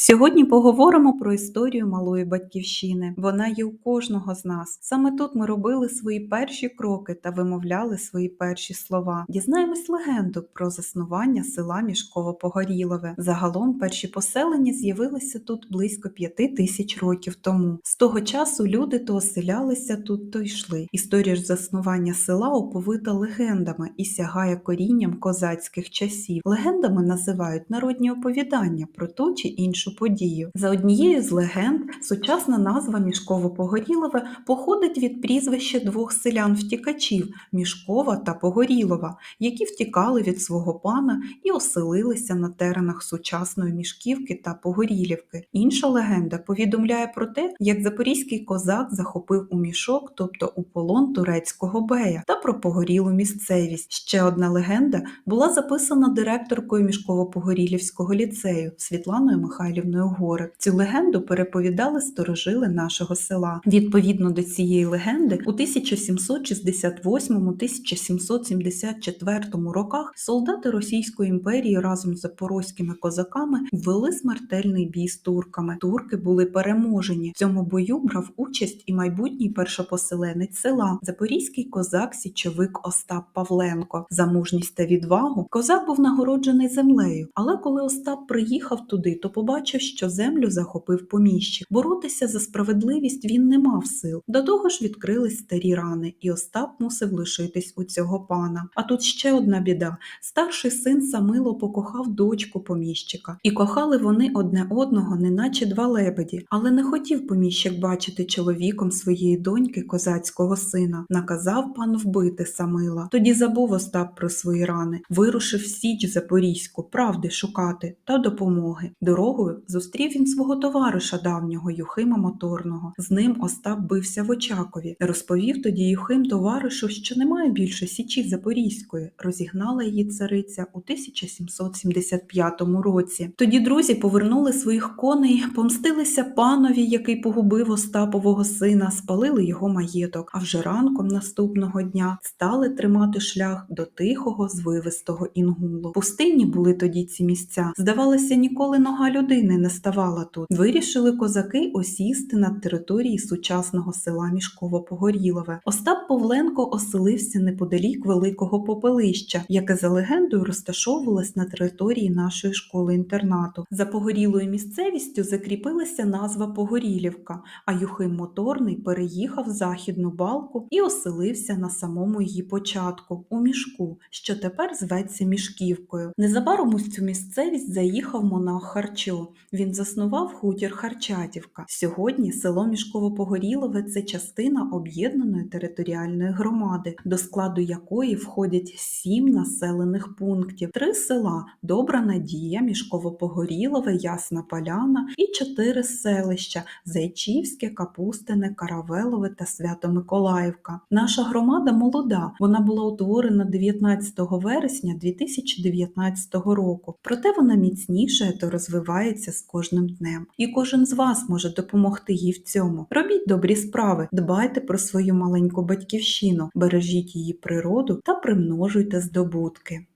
Сьогодні поговоримо про історію малої батьківщини. Вона є у кожного з нас. Саме тут ми робили свої перші кроки та вимовляли свої перші слова. Дізнаємось легенду про заснування села Мішково-Погорілове. Загалом перші поселення з'явилися тут близько п'яти тисяч років тому. З того часу люди то оселялися тут, то йшли. Історія ж заснування села оповита легендами і сягає корінням козацьких часів. Легендами називають народні оповідання про ту чи іншу подію. За однією з легенд, сучасна назва Мішково-Погорілове походить від прізвища двох селян-втікачів Мішкова та Погорілова, які втікали від свого пана і оселилися на теренах сучасної Мішківки та Погорілівки. Інша легенда повідомляє про те, як запорізький козак захопив у мішок, тобто у полон турецького бея, та про погорілу місцевість. Ще одна легенда була записана директоркою Мішково-Погорілівського ліцею Світланою Михайлівною Горик. Цю легенду переповідали старожили нашого села. Відповідно до цієї легенди, у 1768-1774 роках солдати Російської імперії разом з запорозькими козаками ввели смертельний бій з турками. Турки були переможені. В цьому бою брав участь і майбутній першопоселенець села запорізький козак січовик Остап Павленко. За мужність та відвагу козак був нагороджений землею. Але коли Остап приїхав туди, то побачив, що землю захопив поміщик. Боротися за справедливість він не мав сил. До того ж відкрились старі рани, і Остап мусив лишитись у цього пана. А тут ще одна біда: старший син Самило покохав дочку поміщика, і кохали вони одне одного, неначе два лебеді. Але не хотів поміщик бачити чоловіком своєї доньки козацького сина. Наказав пан вбити Самила. Тоді забув Остап про свої рани, вирушив в Січ Запорізьку, правди шукати та допомоги. Дорогою зустрів він свого товариша давнього Юхима Моторного. З ним Остап бився в Очакові. Розповів тоді Юхим товаришу, що немає більше січі Запорізької. Розігнала її цариця у 1775 році. Тоді друзі повернули своїх коней, помстилися панові, який погубив Остапового сина, спалили його маєток. А вже ранком наступного дня стали тримати шлях до тихого звивистого інгулу. Пустинні були тоді ці місця. Здавалося, ніколи нога людини не ставала тут. Вирішили козаки осісти на території сучасного села Мішково-Погорілове. Остап Павленко оселився неподалік великого попелища, яке за легендою розташовувалось на території нашої школи-інтернату. За погорілою місцевістю закріпилася назва Погорілівка, а Юхим Моторний переїхав західну балку і оселився на самому її початку у мішку, що тепер зветься Мішківкою. Незабаром у цю місцевість заїхав монах Харчо. Він заснував хутір Харчатівка. Сьогодні село Мішково-Погорілове це частина об'єднаної територіальної громади, до складу якої входять сім населених пунктів, три села Добра Надія, Мішково-Погорілове, Ясна Поляна і чотири селища Зайчівське, Капустине, Каравелове та Свято-Миколаївка. Наша громада молода. Вона була утворена 19 вересня 2019 року. Проте вона міцніше та розвивається з кожним днем. І кожен з вас може допомогти їй в цьому. Робіть добрі справи, дбайте про свою маленьку батьківщину, бережіть її природу та примножуйте здобутки.